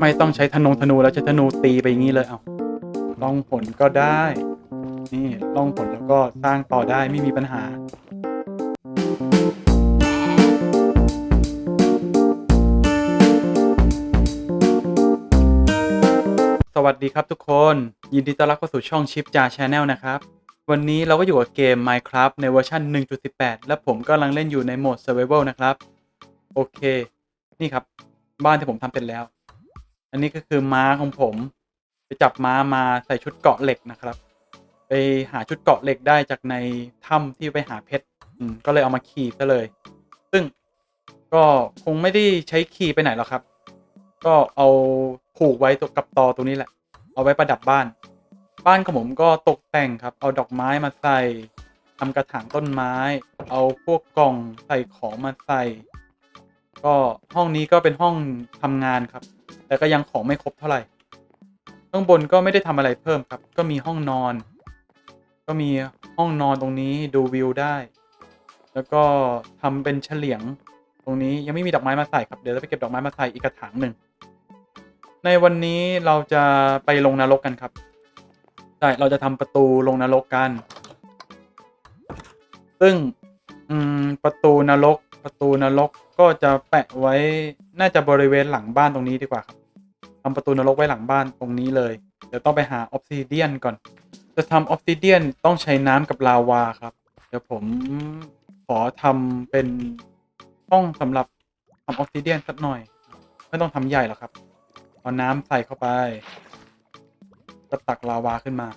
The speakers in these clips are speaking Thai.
ไม่ต้องใช้ธนงธนูแล้วใช้ธนูตีไปอย่างนี้เลยเอาล่องผลก็ได้ นี่ล่องผลแล้วก็สร้างต่อได้ไม่มีปัญหาสวัสดีครับทุกคน ยินดีต้อนรับเข้าสู่ช่องชิปจาชาแนลนะครับ วันนี้เราก็อยู่กับเกม Minecraft ในเวอร์ชัน1.18 และผมกำลังเล่นอยู่ในโหมด Survival นะครับ โอเค นี่ครับ บ้านที่ผมทำเสร็จแล้ว อันนี้ก็คือม้าของผม ไปจับม้ามาใส่ชุดเกาะเหล็กนะครับ ไปหาชุดเกาะเหล็กได้จากในถ้ำที่ไปหาเพชรอืมก็เลยเอามาขี่ซะเลย ซึ่งก็คงไม่ได้ใช้ขี่ไปไหนหรอกครับ ก็เอาผูกไว้ตัวกับตอตรงนี้แหละ เอาไว้ประดับบ้าน บ้านของผมก็ตกแต่งครับ เอาดอกไม้มาใส่ทำกระถางต้นไม้ เอาพวกกล่องใส่ของมาใส่ ก็ห้องนี้ก็เป็นห้องทำงานครับ แต่ก็ยังของไม่ครบเท่าไหร่ข้างบนก็ไม่ได้ทำอะไรเพิ่มครับ ก็มีห้องนอน ก็มีห้องนอนตรงนี้ดูวิวได้ แล้วก็ทำเป็นเฉลียงตรงนี้ยังไม่มีดอกไม้มาใส่ครับ เดี๋ยวจะไปเก็บดอกไม้มาใส่อีกกระถางหนึ่ง ในวันนี้เราจะไปลงนรกกันครับ ใช่ เราจะทำประตูลงนรกกัน ซึ่งประตูนรก ประตูนรกก็จะแปะไว้ น่าจะบริเวณหลังบ้านตรงนี้ดีกว่าครับ ทำประตูนรกไว้หลังบ้านตรงนี้เลย เดี๋ยวต้องไปหาออฟซิเดียนก่อน จะทำออฟซิเดียนต้องใช้น้ำกับลาวาครับ เดี๋ยวผมขอทำเป็นห้องสำหรับทำออฟซิเดียนสักหน่อย ไม่ต้องทำใหญ่หรอกครับ เอาน้ำใส่เข้าไปก็ตักลาวาขึ้นมา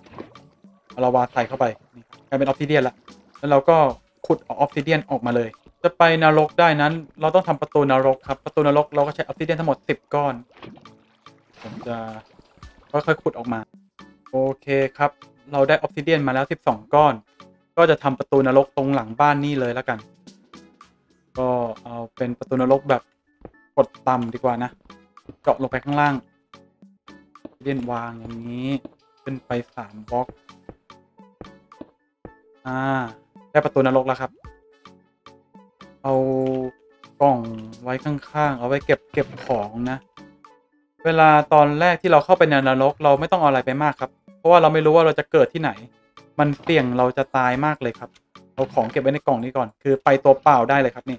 เอาลาวาใส่เข้าไปนี่กลายเป็นออฟซิเดียนละ แล้วเราก็ขุดเอาออฟซิเดียนออกมาเลย จะไปนรกได้นั้น เราต้องทำประตูนรกครับ ประตูนรกเราก็ใช้ออฟซิเดียนทั้งหมด 10 ก้อน ผมจะค่อยๆขุดออกมา โอเคครับ เราได้ออฟซิเดียนมาแล้ว 12 ก้อน ก็จะทำประตูนรกตรงหลังบ้านนี่เลยแล้วกัน ก็เอาเป็นประตูนรกแบบกดต่ำดีกว่านะ เจาะลงไปข้างล่างเล่นวางอย่างนี้ ขึ้นไปสามบล็อก อ่า ได้ประตูนรกแล้วครับ เอากล่องไว้ข้างๆ เอาไว้เก็บเก็บของนะ เวลาตอนแรกที่เราเข้าไปในนรกเราไม่ต้องเอาอะไรไปมากครับ เพราะว่าเราไม่รู้ว่าเราจะเกิดที่ไหน มันเสี่ยงเราจะตายมากเลยครับ เอาของเก็บไว้ในกล่องนี้ก่อน คือไปตัวเปล่าได้เลยครับนี่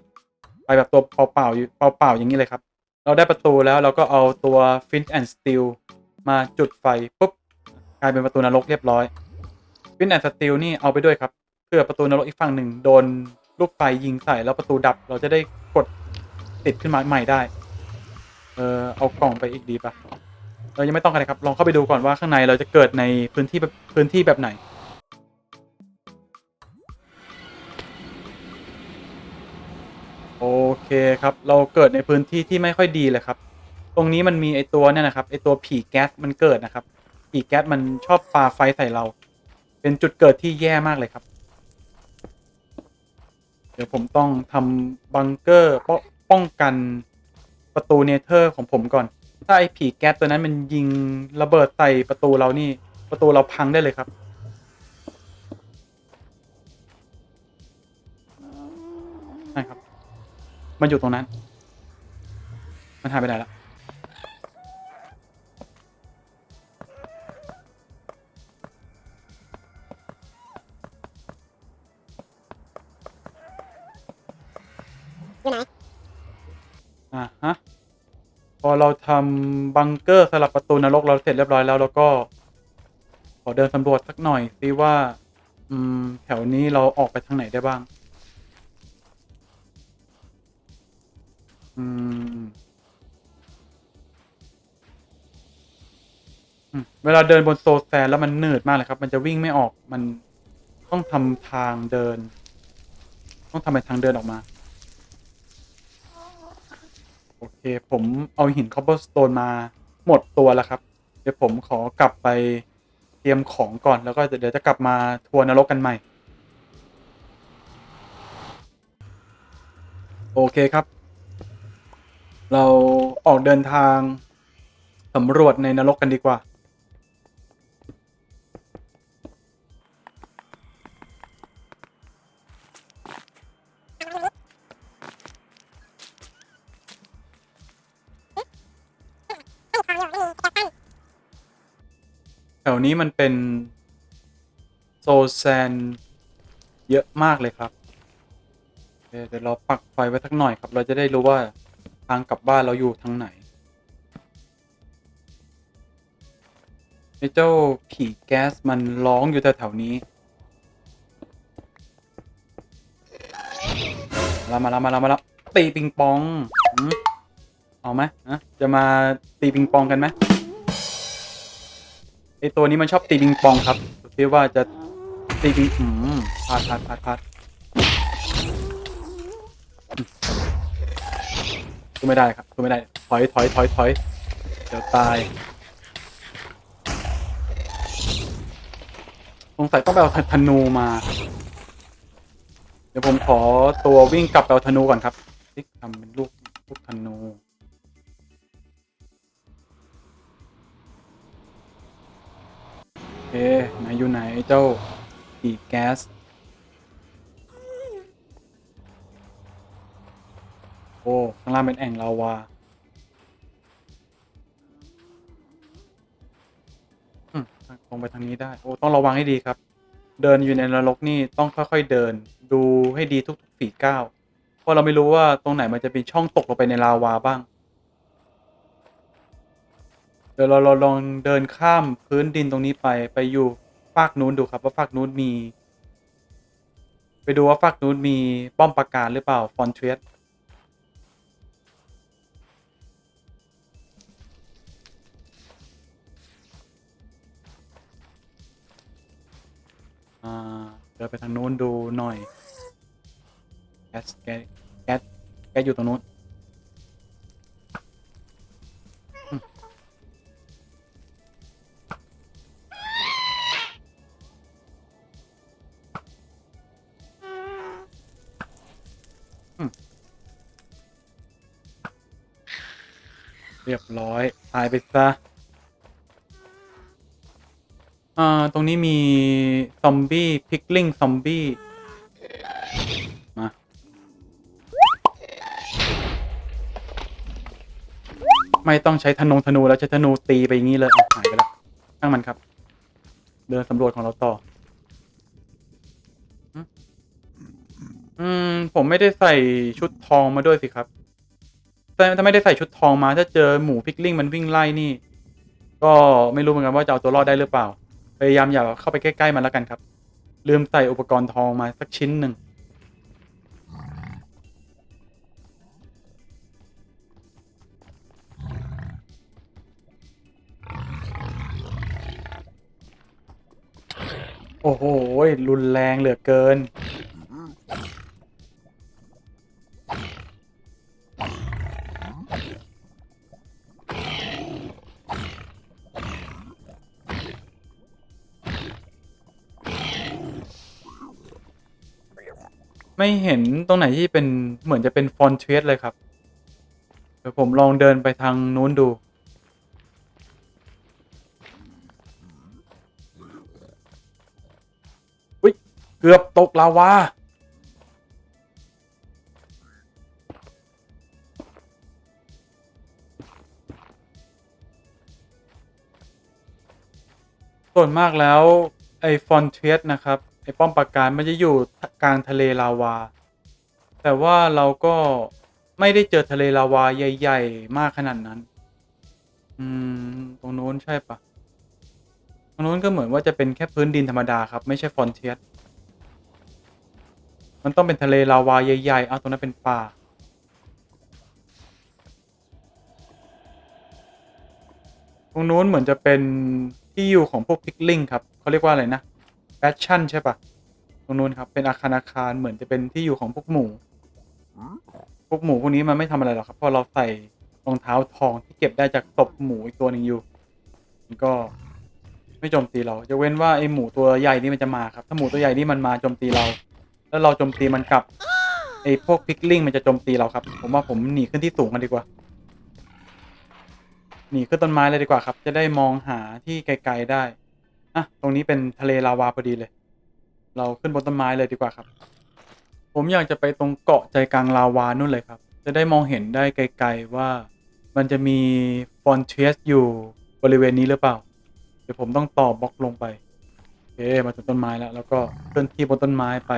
ไปแบบตัวเปล่าๆอยู่เปล่าๆอย่างนี้เลยครับ เราได้ประตูแล้วเราก็เอาตัว Flint and Steel มาจุดไฟปุ๊บกลายเป็นประตูนรกเรียบร้อย Flint and Steel นี่เอาไปด้วยครับเพื่อประตูนรกอีกฝั่งหนึ่งโดนลูกไฟยิงใส่แล้วประตูดับเราจะได้กดติดขึ้นมาใหม่ได้ เออเอากล่องไปอีกดีปะเรายังไม่ต้องกันเลยครับลองเข้าไปดูก่อนว่าข้างในเราจะเกิดในพื้นที่แบบพื้นที่แบบไหน โอเคครับ เราเกิดในพื้นที่ที่ไม่ค่อยดีเลยครับ ตรงนี้มันมีไอตัวเนี่ยนะครับไอตัวผีแก๊สมันเกิดนะครับ ผีแก๊สมันชอบปาไฟใส่เรา เป็นจุดเกิดที่แย่มากเลยครับ เดี๋ยวผมต้องทำบังเกอร์ป้องกัน ประตูเนเธอร์ของผมก่อน ถ้าไอผีแก๊สตัวนั้นมันยิงระเบิดใส่ประตูเรานี่ประตูเราพังได้เลยครับใช่ครับ มันอยู่ตรงนั้น มันหายไปไหนละอยู่ไหนอะฮะพ อเราทำบังเกอร์สลับประตูนรกเราเสร็จเรียบร้อยแล้วแล้วก็ ขอเดินสำรวจสักหน่อยสิว่า อืม แถวนี้เราออกไปทางไหนได้บ้างอืมอืมเวลาเดินบนโซแซนแล้วมันหนืดมากเลยครับ มันจะวิ่งไม่ออกมันต้องทำทางเดิน ต้องทำเป็นทางเดินออกมา โอเค ผมเอาหินคอปเปอร์สโตนมาหมดตัวแล้วครับ เดี๋ยวผมขอกลับไปเตรียมของก่อนแล้วก็เดี๋ยวจะกลับมาทัวร์นรกกันใหม่ โอเคครับ เราออกเดินทางสำรวจในนรกกันดีกว่า นี้มันเป็น โซแซน เยอะมากเลยครับเเดี๋ยวเราปักไฟไว้สักหน่อยครับ เราจะได้รู้ว่าทางกลับบ้านเราอยู่ทางไหนไอ้เจ้าผีแก๊สมันร้องอยู่แถวๆนี้ มาแล้วมาแล้วมาแล้วมาลตีปิงปอง เอาไหมจะมาตีปิงปองกันไหม ไอตัวนี้มันชอบตีปิงปองครับดูซิว่าจะตีปิงอืมพลาดพลาดพลาดพลาดอืมสู้ไม่ได้ครับสู้ไม่ได้ ถอยถอยถอยถอยเดี๋ยวตายสงสัยต้องไปเอาธนูมา เดี๋ยวผมขอตัววิ่งกลับไปเอาธนูก่อนครับติ๊กทำเป็นลูกลูกธนู เจ้าปีแก๊ส โอ้ข้างล่างเป็นแอ่งลาวาลงไปทางนี้ได้ โอ้ ต้องระวังให้ดีครับ เดินอยู่ในนรกนี่ต้องค่อยๆเดิน ดูให้ดีทุกๆฝีก้าว เพราะเราไม่รู้ว่าตรงไหนมันจะเป็นช่องตกลงไปในลาวาบ้าง เดี๋ยวเราลองเดินข้ามพื้นดินตรงนี้ไปไปอยู่ ฟากนู้นดูครับว่าฟากนู้นมี ไปดูว่าฟากนู้นมีป้อมปราการหรือเปล่า ฟอนเทรสเดินไปทางนู้นดูหน่อยแกสแก๊สแก๊สแก๊สอยู่ตรงนู้น ร้อยตายไปซะอ่าตรงนี้มี ซอมบี้พิกลิงซอมบี้ มา ไม่ต้องใช้ธนงธนูแล้วใช้ธนูตีไปอย่างนี้เลยอะหายไปแล้วช่างมันครับ เดินสำรวจของเราต่อ อืม ผมไม่ได้ใส่ชุดทองมาด้วยสิครับ ถ้าไม่ได้ใส่ชุดทองมาถ้าเจอหมูพิกลิงมันวิ่งไล่นี่ ก็ไม่รู้เหมือนกันว่าจะเอาตัวรอดได้หรือเปล่า พยายามอย่าเข้าไปใกล้ๆมันแล้วกันครับ ลืมใส่อุปกรณ์ทองมาสักชิ้นหนึ่งโอ้โหรุนแรงเหลือเกิน ไม่เห็นตรงไหนที่เป็นเหมือนจะเป็นฟอนเทสเลยครับ เดี๋ยวผมลองเดินไปทางนู้นดู อุ๊ยเกือบตกลาวาส่วนมากแล้ว ไอฟอนเทสนะครับ ป้อมปราการมันจะอยู่กลางทะเลลาวา แต่ว่าเราก็ไม่ได้เจอทะเลลาวาใหญ่ ๆ มากขนาดนั้น อืม ตรงโน้นใช่ปะตรงโน้นก็เหมือนว่าจะเป็นแค่พื้นดินธรรมดาครับ ไม่ใช่ฟอนเทสมันต้องเป็นทะเลลาวาใหญ่ๆ เอาตรงนั้นเป็นป่าตรงนู้นเหมือนจะเป็นที่อยู่ของพวกพิกลิงครับ เขาเรียกว่าอะไรนะ แบชชั่นใช่ปะตรงนู้นครับเป็นอาคารอาคารเหมือนจะเป็นที่อยู่ของพวกหมูพวกหมูพวกนี้มันไม่ทำอะไรหรอกครับเพราะเราใส่รองเท้าทองที่เก็บได้จากศพหมูอีกตัวหนึ่งอยู่ มันก็ไม่โจมตีเราจะเว้นว่าไอหมูตัวใหญ่นี่มันจะมาครับ ถ้าหมูตัวใหญ่นี่มันมาโจมตีเรา แล้วเราโจมตีมันกลับไอพวกพิกลิงมันจะโจมตีเราครับ ผมว่าผมหนีขึ้นที่สูงกันดีกว่าหนีขึ้นต้นไม้เลยดีกว่าครับ จะได้มองหาที่ไกลๆได้ อะตรงนี้เป็นทะเลลาวาพอดีเลย เราขึ้นบนต้นไม้เลยดีกว่าครับ ผมอยากจะไปตรงเกาะใจกลางลาวานู่นเลยครับ จะได้มองเห็นได้ไกลๆว่ามันจะมีฟอนเทสอยู่บริเวณนี้หรือเปล่า เดี๋ยวผมต้องต่อบล็อกลงไปโอเคมาถึงต้นไม้แล้ว แล้วก็เคลื่อนที่บนต้นไม้ไป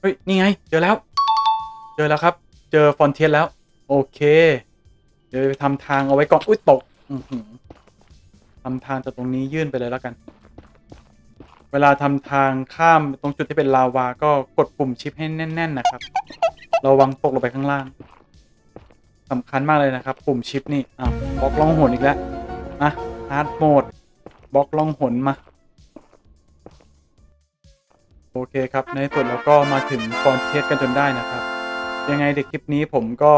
เฮ้ย นี่ไง เจอแล้ว เจอแล้วครับ เจอฟอนเทียนแล้ว โอเค เดี๋ยวไปทำทางเอาไว้ก่อน อุ้ยตกทำทางจากตรงนี้ยื่นไปเลยแล้วกัน เวลาทำทางข้ามตรงจุดที่เป็นลาวา ก็กดปุ่มชิปให้แน่น ๆ นะครับ ระวังตกลงไปข้างล่างสำคัญมากเลยนะครับ ปุ่มชิปนี่อ้าวบล็อกล่องหนอีกแล้วมาฮาร์ดโหมดบล็อกล่องหนมา โอเคครับ ในที่สุดเราก็มาถึงฟอนเทสกันจนได้นะครับ ยังไงเด็กคลิปนี้ผมก็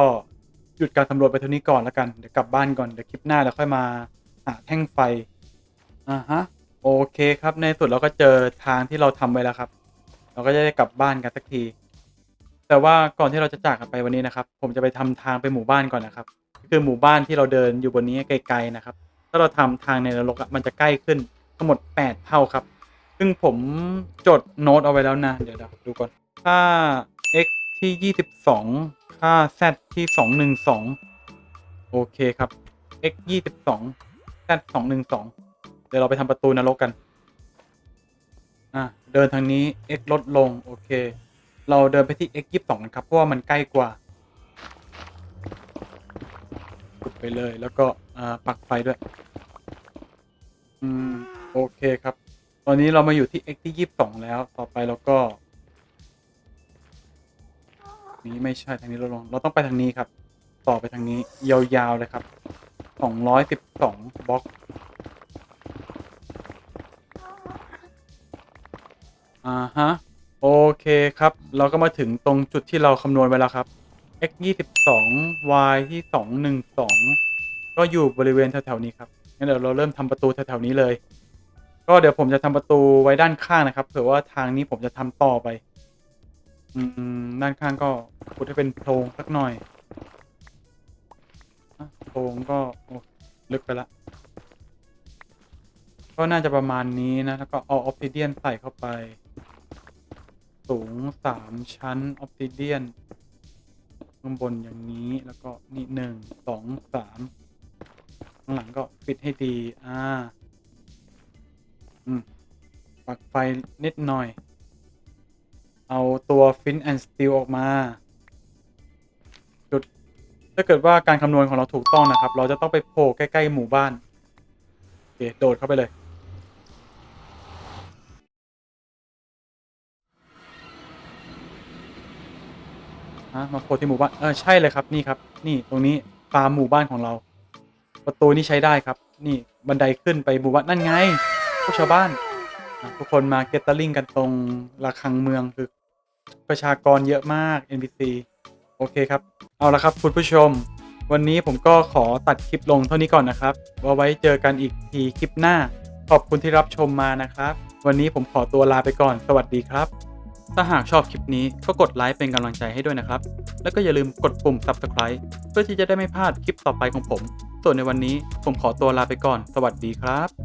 หยุดการสำรวจไปเท่านี้ก่อนแล้วกัน เดี๋ยวกลับบ้านก่อน เดี๋ยวคลิปหน้าเราค่อยมาหาแท่งไฟ อ่าฮะ โอเคครับ ในสุดเราก็เจอทางที่เราทำไว้แล้วครับ เราก็จะได้กลับบ้านกันสักที แต่ว่าก่อนที่เราจะจากกันไปวันนี้นะครับ ผมจะไปทำทางไปหมู่บ้านก่อนนะครับ คือหมู่บ้านที่เราเดินอยู่บนนี้ไกลๆนะครับ ถ้าเราทำทางในนรกอะมันจะใกล้ขึ้นทั้งหมด 8 เท่าครับ ซึ่งผมจดโน้ตเอาไว้แล้วนะ เดี๋ยวดูก่อนค่า x ที่ 22 ค่า z ที่ 212 โอเคครับ x 22 z 212 เดี๋ยวเราไปทำประตูนรกกัน อะ เดินทางนี้ x ลดลง โอเค เราเดินไปที่ x 22นครับ เพราะว่ามันใกล้กว่าุดไปเลย แล้วก็อ่าปักไฟด้วย อืม โอเคครับ ตอนนี้เรามาอยู่ที่ x ที่ 22 แล้ว ต่อไปเราก็ นี้ไม่ใช่ทางนี้เราลง เราต้องไปทางนี้ครับ ต่อไปทางนี้ยาวๆเลยครับ212บล็อก อ่าฮะ โอเคครับ เราก็มาถึงตรงจุดที่เราคำนวณไว้แล้วครับ x 22 y ที่212ก็อยู่บริเวณแถวๆนี้ครับงั้นเดี๋ยวเราเริ่มทำประตูแถวๆนี้เลย ก็เดี๋ยวผมจะทำประตูไว้ด้านข้างนะครับ เผื่อว่าทางนี้ผมจะทำต่อไป อืม ด้านข้างก็ขุดให้เป็นโพรงสักหน่อยอะโพรงก็โอ้ลึกไปละ ก็น่าจะประมาณนี้นะ แล้วก็เอาออ s ซิเดียนใส่เข้าไป สูงสามชั้นออ s ซิเดียน ข้างบนอย่างนี้แล้วก็นี่หนึ่งสองสามข้างหลังก็ปิดให้ดี อ่า อืม ปักไฟนิดหน่อย เอาตัวฟินแอนด์สตีลออกมา จุด ถ้าเกิดว่าการคำนวณของเราถูกต้องนะครับ เราจะต้องไปโผล่ใกล้ ๆ หมู่บ้าน โอเค โดดเข้าไปเลยฮะมาโผล่ที่หมู่บ้าน เออ ใช่เลยครับ นี่ครับ นี่ ตรงนี้ฟาร์มหมู่บ้านของเรา ประตูนี่ใช้ได้ครับ นี่ บันไดขึ้นไปหมู่บ้าน นั่นไง พวกชาวบ้านทุกคนมาเกตเตอร์ลิงกันตรงระฆังเมืองคือ ประชากรเยอะมาก NPC โอเคครับ เอาละครับคุณผู้ชม วันนี้ผมก็ขอตัดคลิปลงเท่านี้ก่อนนะครับว่าไว้เจอกันอีกทีคลิปหน้า ขอบคุณที่รับชมมานะครับ วันนี้ผมขอตัวลาไปก่อน สวัสดีครับ ถ้าหากชอบคลิปนี้ก็กดไลค์เป็นกำลังใจให้ด้วยนะครับ แล้วก็อย่าลืมกดปุ่ม subscribe เพื่อที่จะได้ไม่พลาดคลิปต่อไปของผม ส่วนในวันนี้ผมขอตัวลาไปก่อน สวัสดีครับ